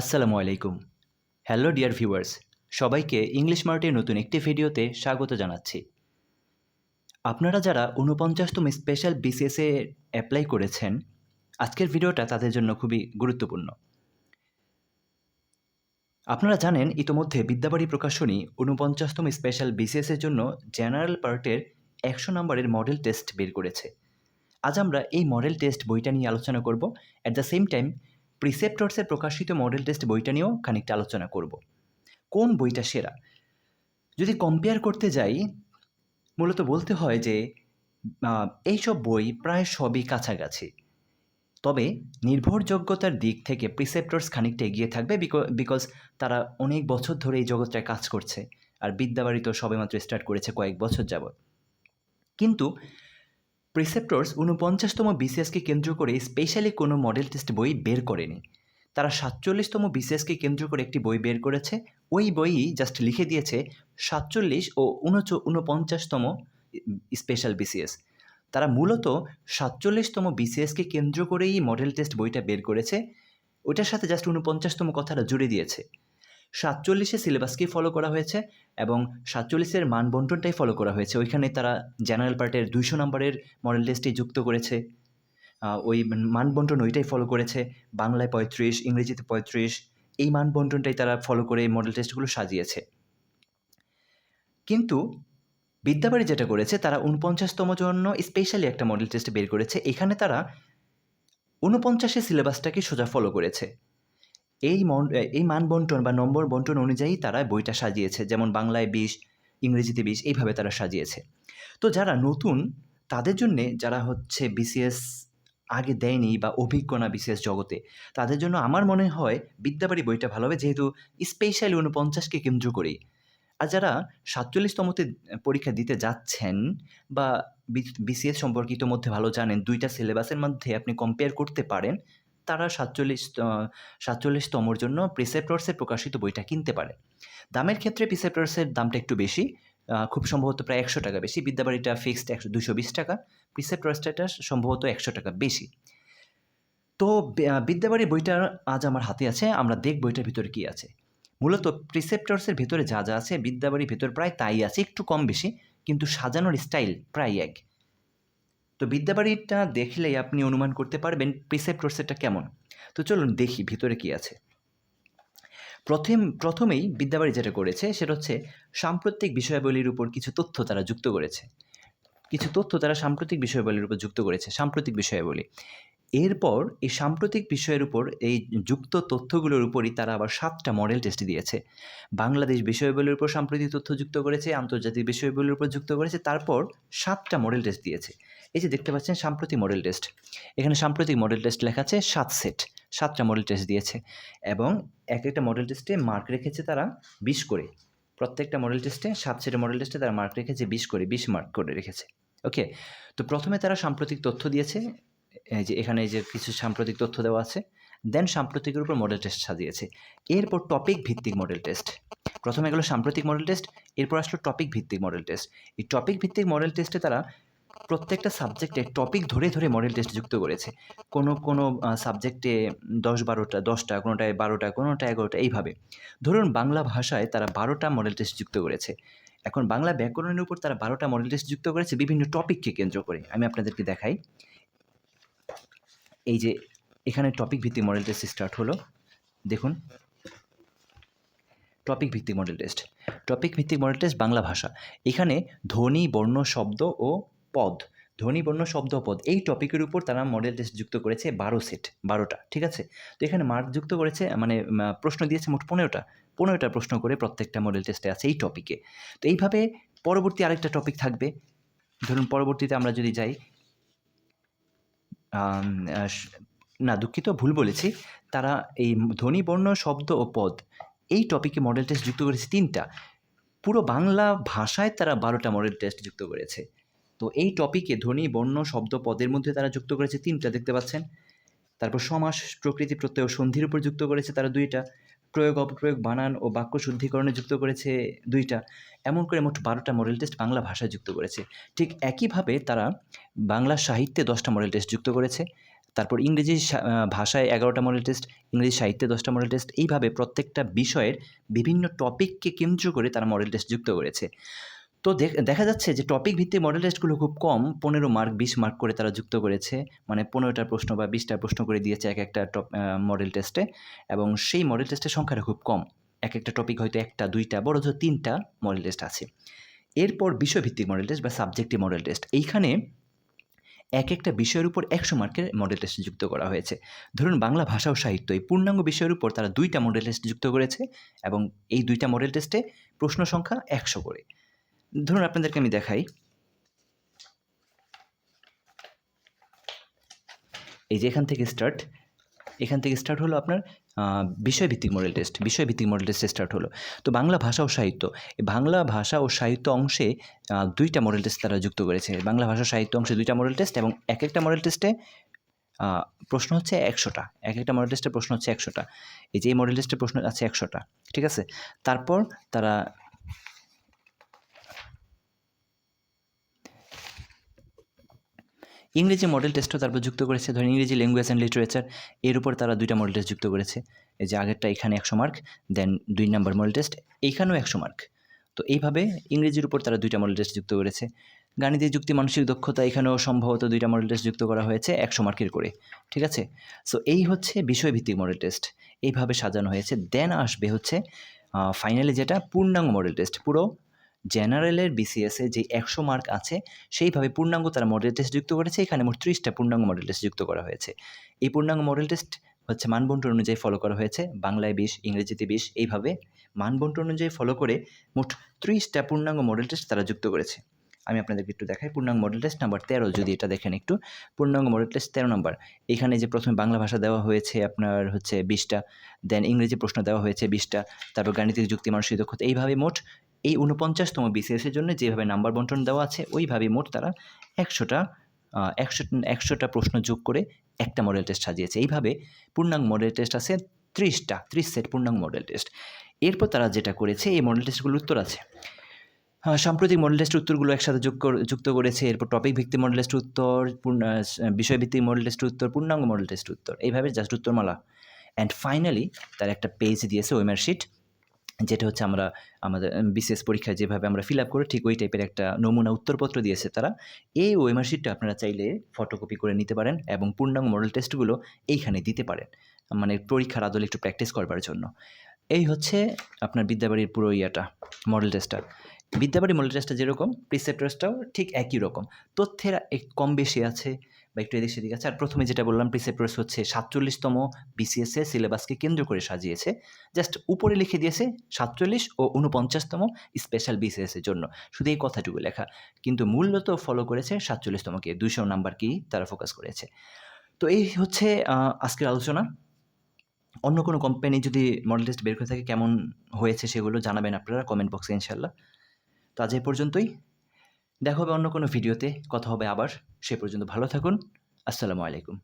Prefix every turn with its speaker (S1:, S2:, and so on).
S1: আসসালামু আলাইকুম। Hello dear viewers সবাইকে ইংলিশ মার্টের নতুন একটি ভিডিওতে স্বাগত জানাচ্ছি। আপনারা যারা ঊনপঞ্চাশতম স্পেশাল বিসিএসে অ্যাপ্লাই করেছেন, আজকের ভিডিওটা তাদের জন্য খুবই গুরুত্বপূর্ণ। আপনারা জানেন, ইতোমধ্যে বিদ্যাবাড়ি প্রকাশনী ঊনপঞ্চাশতম স্পেশাল বিসিএসের জন্য জেনারেল পার্টের একশো নম্বরের মডেল টেস্ট বের করেছে। আজ আমরা এই মডেল টেস্ট বইটা নিয়ে আলোচনা করব। অ্যাট দ্য সেম টাইম প্রিসেপ্টর্সের প্রকাশিত মডেল টেস্ট বইটা নিয়েও খানিকটা আলোচনা করব। কোন বইটা সেরা? যদি কম্পেয়ার করতে যাই, মূলত বলতে হয় যে এইসব বই প্রায় সবই কাছাকাছি। তবে নির্ভরযোগ্যতার দিক থেকে প্রিসেপ্টর্স খানিকটা এগিয়ে থাকবে বিকজ তারা অনেক বছর ধরে এই জগৎটায় কাজ করছে। আর বিদ্যাবাড়ি তো সবেমাত্র স্টার্ট করেছে কয়েক বছর যাবৎ। কিন্তু প্রিসেপ্টর্স ঊনপঞ্চাশতম বিসিএসকে কেন্দ্র করে স্পেশালি কোনো মডেল টেস্ট বই বের করেনি। তারা সাতচল্লিশতম বিসিএসকে কেন্দ্র করে একটি বই বের করেছে। ওই বইই জাস্ট লিখে দিয়েছে সাতচল্লিশ ও উনচ, ঊনপঞ্চাশতম স্পেশাল বিসিএস। তারা মূলত সাতচল্লিশতম বিসিএসকে কেন্দ্র করেই মডেল টেস্ট বইটা বের করেছে। ওইটার সাথে জাস্ট ঊনপঞ্চাশতম কথাটা জুড়ে দিয়েছে। সাতচল্লিশে সিলেবাসকেই ফলো করা হয়েছে এবং সাতচল্লিশের মান বন্টনটাই ফলো করা হয়েছে। ওইখানে তারা জেনারেল পার্টের দুইশো নম্বরের মডেল টেস্টই যুক্ত করেছে। ওই মান বন্টন ওইটাই ফলো করেছে। বাংলায় পঁয়ত্রিশ, ইংরেজিতে পঁয়ত্রিশ, এই মান বন্টনটাই তারা ফলো করে এই মডেল টেস্টগুলো সাজিয়েছে। কিন্তু বিদ্যাবাড়ি যেটা করেছে, তারা উনপঞ্চাশতম জন্য স্পেশালি একটা মডেল টেস্ট বের করেছে। এখানে তারা উনপঞ্চাশের সিলেবাসটাকে সোজা ফলো করেছে। এই মন এই মান বন্টন বা নম্বর বন্টন অনুযায়ী তারা বইটা সাজিয়েছে। যেমন বাংলায় বিশ, ইংরেজিতে বিশ, এইভাবে তারা সাজিয়েছে। তো যারা নতুন, তাদের জন্যে যারা হচ্ছে বিসিএস আগে দেয়নি বা অভিজ্ঞ না বিসিএস জগতে, তাদের জন্য আমার মনে হয় বিদ্যাবাড়ি বইটা ভালো হবে। যেহেতু স্পেশালি উনপঞ্চাশকে কেন্দ্র করেই। আর যারা সাতচল্লিশতমতে পরীক্ষা দিতে যাচ্ছেন বা বিসিএস সম্পর্কিত মধ্যে ভালো জানেন, দুইটা সিলেবাসের মধ্যে আপনি কম্পেয়ার করতে পারেন। তারা সাতচল্লিশ সাতচল্লিশতমর জন্য প্রিসেপ্টর্সের প্রকাশিত বইটা কিনতে পারে। দামের ক্ষেত্রে প্রিসেপ্টর্সের দামটা একটু বেশি খুব সম্ভবত প্রায় একশো টাকা বেশি। বিদ্যাবাড়িটা ফিক্সড একশো দুশো বিশ টাকা। প্রিসেপ্টর্সটা সম্ভবত একশো টাকা বেশি। তো বি- আহ, বিদ্যাবাড়ির বইটা আজ আমার হাতে আছে আমরা দেখ বইটার ভিতরে কী আছে। মূলত প্রিসেপ্টর্সের ভেতরে যা যা আছে বিদ্যাবাড়ির ভেতর প্রায় তাই আছে একটু কম বেশি কিন্তু সাজানোর স্টাইল প্রায় এক। তো বিদ্যাবাড়িটা দেখলেই আপনি অনুমান করতে পারবেন প্রিসেপ্ট প্রিসেপ্টর্সেরটা কেমন। তো চলুন দেখি ভিতরে কি আছে। প্রথম, প্রথমেই বিদ্যাবাড়ি যেটা করেছে সেটা হচ্ছে সাম্প্রতিক বিষয়াবলীর উপর কিছু তথ্য তারা যুক্ত করেছে। কিছু তথ্য তারা সাম্প্রতিক বিষয়াবলীর উপর যুক্ত করেছে, সাম্প্রতিক বিষয়াবলী। এরপর এই সাম্প্রতিক বিষয়ের উপর এই যুক্ত তথ্যগুলোর উপরই তারা আবার সাতটা মডেল টেস্ট দিয়েছে। বাংলাদেশ বিষয়াবলীর উপর সাম্প্রতিক তথ্য যুক্ত করেছে, আন্তর্জাতিক বিষয়াবলীর উপর যুক্ত করেছে, তারপর সাতটা মডেল টেস্ট দিয়েছে। এই যে দেখতে পাচ্ছেন সাম্প্রতিক মডেল টেস্ট এখানে সাম্প্রতিক মডেল টেস্ট লেখা আছে সাত সেট সাতটা মডেল টেস্ট দিয়েছে এবং এক একটা মডেল টেস্টে মার্ক রেখেছে তারা বিশ করে। প্রত্যেকটা মডেল টেস্টে সাত সেটের মডেল টেস্টে তারা মার্ক রেখেছে বিশ করে, বিশ মার্ক করে রেখেছে। ওকে তো প্রথমে তারা সাম্প্রতিক তথ্য দিয়েছে যে এখানে যে কিছু সাম্প্রতিক তথ্য দেওয়া আছে দেন সাম্প্রতিকের উপর মডেল টেস্ট সাজিয়েছে। এরপর টপিক ভিত্তিক মডেল টেস্ট প্রথমে গেলো সাম্প্রতিক মডেল টেস্ট এরপর আসলো টপিক ভিত্তিক মডেল টেস্ট এই টপিক ভিত্তিক মডেল টেস্টে তারা প্রত্যেকটা সাবজেক্টে টপিক ধরে ধরে মডেল টেস্ট যুক্ত করেছে। কোনো কোনো সাবজেক্টে দশ বারোটা, দশটা, কোনোটায় বারোটা কোনোটা এগারোটা, এইভাবে। ধরুন বাংলা ভাষায় তারা বারোটা মডেল টেস্ট যুক্ত করেছে। এখন বাংলা ব্যাকরণের উপর তারা বারোটা মডেল টেস্ট যুক্ত করেছে বিভিন্ন টপিককে কেন্দ্র করে। আমি আপনাদেরকে দেখাই। এই যে এখানে টপিক ভিত্তিক মডেল টেস্ট স্টার্ট হলো। দেখুন। টপিক ভিত্তিক মডেল টেস্ট টপিক ভিত্তিক মডেল টেস্ট বাংলা ভাষা। এখানে ধ্বনি, বর্ণ, শব্দ ও পদ, ধ্বনি, বর্ণ, শব্দ, পদ, এই টপিকের উপর তারা মডেল টেস্ট যুক্ত করেছে বারো সেট বারোটা, ঠিক আছে? তো এখানে মার্ক যুক্ত করেছে মানে প্রশ্ন দিয়েছে মোট পনেরোটা পনেরোটা প্রশ্ন করে প্রত্যেকটা মডেল টেস্টে আছে এই টপিকে তো এইভাবে পরবর্তী আরেকটা টপিক থাকবে। ধরুন পরবর্তীতে আমরা যদি যাই না, দুঃখিত, ভুল বলেছি। তারা এই ধ্বনি, বর্ণ, শব্দ ও পদ, এই টপিকে মডেল টেস্ট যুক্ত করেছে তিনটা। পুরো বাংলা ভাষায় তারা বারোটা মডেল টেস্ট যুক্ত করেছে। তো এই টপিকে ধ্বনি, বর্ণ, শব্দ পদের মধ্যে তারা যুক্ত করেছে তিনটা, দেখতে পাচ্ছেন? তারপর সমাস, প্রকৃতি, প্রত্যয় সন্ধির উপর যুক্ত করেছে তারা দুইটা। প্রয়োগ অপপ্রয়োগ বানান ও বাক্য শুদ্ধিকরণে যুক্ত করেছে দুইটা। এমন করে মোট বারোটা মডেল টেস্ট বাংলা ভাষায় যুক্ত করেছে। ঠিক একইভাবে তারা বাংলা সাহিত্যে দশটা মডেল টেস্ট যুক্ত করেছে। তারপর ইংরেজি ভাষায় এগারোটা মডেল টেস্ট ইংরেজি সাহিত্যে দশটা মডেল টেস্ট এইভাবে প্রত্যেকটা বিষয়ের বিভিন্ন টপিককে কেন্দ্র করে তারা মডেল টেস্ট যুক্ত করেছে। তো দেখ- যাচ্ছে যে টপিক ভিত্তিক মডেল টেস্টগুলো খুব কম, পনেরো মার্ক বিশ মার্ক করে তারা যুক্ত করেছে। মানে পনেরোটা প্রশ্ন বা বিশটা প্রশ্ন করে দিয়েছে এক একটা টপ মডেল টেস্টে এবং সেই মডেল টেস্টের সংখ্যাটা খুব কম। এক একটা টপিক হয়তো একটা, দুইটা বড় জোর তিনটা মডেল টেস্ট আছে। এরপর বিষয়ভিত্তিক মডেল টেস্ট বা সাবজেক্টিভ মডেল টেস্ট এইখানে এক একটা বিষয়ের উপর একশো মার্কের মডেল টেস্ট যুক্ত করা হয়েছে। ধরুন বাংলা ভাষা ও সাহিত্য, এই পূর্ণাঙ্গ বিষয়ের উপর তারা দুইটা মডেল টেস্ট যুক্ত করেছে এবং এই দুইটা মডেল টেস্টে প্রশ্ন সংখ্যা একশো করে। ধরুন আপনাদেরকে আমি দেখাই। এই যে এখান থেকে স্টার্ট এখান থেকে স্টার্ট হলো আপনার বিষয়ভিত্তিক মডেল টেস্ট বিষয়ভিত্তিক মডেল টেস্টে স্টার্ট হলো। তো বাংলা ভাষা ও সাহিত্য বাংলা ভাষা ও সাহিত্য অংশে দুইটা মডেল টেস্ট তারা যুক্ত করেছে। বাংলা ভাষা সাহিত্য অংশে দুইটা মডেল টেস্ট এবং এক একটা মডেল টেস্টে প্রশ্ন হচ্ছে একশোটা। এক একটা মডেল টেস্টের প্রশ্ন হচ্ছে একশোটা। এই যে এই মডেল টেস্টের প্রশ্ন আছে একশোটা, ঠিক আছে? তারপর তারা ইংরেজি মডেল টেস্টও তারপর যুক্ত করেছে। ধরেন ইংরেজি ল্যাঙ্গুয়েজ অ্যান্ড লিটারেচার এর উপর তারা দুইটা মডেল টেস্ট যুক্ত করেছে। এই যে আগেরটা এখানে একশো মার্ক দেন দুই নাম্বার মডেল টেস্ট এইখানেও একশো মার্ক তো এইভাবে ইংরেজির উপর তারা দুইটা মডেল টেস্ট যুক্ত করেছে। গাণিতিক যুক্তি, মানসিক দক্ষতা এখানেও সম্ভবত দুইটা মডেল টেস্ট যুক্ত করা হয়েছে একশো মার্কের করে। ঠিক আছে? সো এই হচ্ছে বিষয়ভিত্তিক মডেল টেস্ট এইভাবে সাজানো হয়েছে। দেন আসবে হচ্ছে ফাইনালি যেটা পূর্ণাঙ্গ মডেল টেস্ট পুরো জেনারেলের বিসিএসে যে একশো মার্ক আছে, সেইভাবে পূর্ণাঙ্গ তারা মডেল টেস্ট যুক্ত করেছে। এখানে মোট ত্রিশটা পূর্ণাঙ্গ মডেল টেস্ট যুক্ত করা হয়েছে। এই পূর্ণাঙ্গ মডেল টেস্ট হচ্ছে মানবন্টন অনুযায়ী ফলো করা হয়েছে। বাংলায় বিশ, ইংরেজিতে বিশ, এইভাবে মানবন্টন অনুযায়ী ফলো করে মোট ত্রিশটা পূর্ণাঙ্গ মডেল টেস্ট তারা যুক্ত করেছে। আমি আপনাদেরকে একটু দেখাই, পূর্ণাঙ্গ মডেল টেস্ট নাম্বার তেরো, যদি এটা দেখেন একটু। পূর্ণাঙ্গ মডেল টেস্ট তেরো নাম্বার এখানে যে প্রথমে বাংলা ভাষা দেওয়া হয়েছে আপনার হচ্ছে বিশটা দেন ইংরেজি প্রশ্ন দেওয়া হয়েছে বিশটা, তারপর গাণিতিক যুক্তি, মানসিক দক্ষতা, এইভাবে মোট এই উনপঞ্চাশতম বিসিএসের জন্য যেভাবে নাম্বার বন্টন দেওয়া আছে ওইভাবে মোট তারা একশোটা একশো, একশোটা প্রশ্ন যোগ করে একটা মডেল টেস্ট সাজিয়েছে। এইভাবে পূর্ণাঙ্গ মডেল টেস্ট আছে ত্রিশটা, ত্রিশ সেট পূর্ণাঙ্গ মডেল টেস্ট এরপর তারা যেটা করেছে, এই মডেল টেস্টগুলোর উত্তর আছে। সাম্প্রতিক মডেল টেস্ট উত্তরগুলো একসাথে যোগ যুক্ত করেছে, এরপর টপিক ভিত্তিক মডেল টেস্ট উত্তর বিষয়ভিত্তিক মডেল টেস্ট উত্তর, পূর্ণাঙ্গ মডেল টেস্ট উত্তর। এইভাবে জাস্ট উত্তরমালা। অ্যান্ড ফাইনালি তার একটা পেজ দিয়েছে ওয়েমার শিট যেটা হচ্ছে আমরা আমাদের বিশেষ পরীক্ষায় যেভাবে আমরা ফিল আপ করি, ঠিক ওই টাইপের একটা নমুনা উত্তরপত্র দিয়েছে তারা। এই ওয়েমার শিটটা আপনারা চাইলে ফটোকপি করে নিতে পারেন এবং পূর্ণাঙ্গ মডেল টেস্টগুলো এইখানে দিতে পারেন। মানে পরীক্ষার আদলে একটু প্র্যাকটিস করবার জন্য। এই হচ্ছে আপনার বিদ্যাবাড়ির পুরো ইয়াটা মডেল টেস্টটা বিদ্যাবাড়ি মডেল টেস্টটা যেরকম প্রিসেপ্ট টেস্টটাও ঠিক একই রকম। তথ্যের এক কম বেশি আছে বা একটু এদিক সেদিক আছে। আর প্রথমে যেটা বললাম প্রিসেপ্টরস হচ্ছে সাতচল্লিশতম বিসিএসএ সিলেবাসকে কেন্দ্র করে সাজিয়েছে। জাস্ট উপরে লিখে দিয়েছে সাতচল্লিশ ও উনপঞ্চাশতম স্পেশাল বিসিএসের জন্য। শুধু এই কথাটুকু লেখা। কিন্তু মূলত ফলো করেছে সাতচল্লিশতমকে দুইশো নাম্বারকেই তারা ফোকাস করেছে। তো এই হচ্ছে আজকের আলোচনা। অন্য কোনো কোম্পানি যদি মডেল টেস্ট বের করে থাকে, কেমন হয়েছে সেগুলো জানাবেন আপনারা কমেন্ট বক্সে ইনশাল্লাহ তো আজ এই পর্যন্তই। দেখা হবে অন্য কোনো ভিডিওতে। কথা হবে আবার। সে পর্যন্ত ভালো থাকুন। আসসালামু আলাইকুম।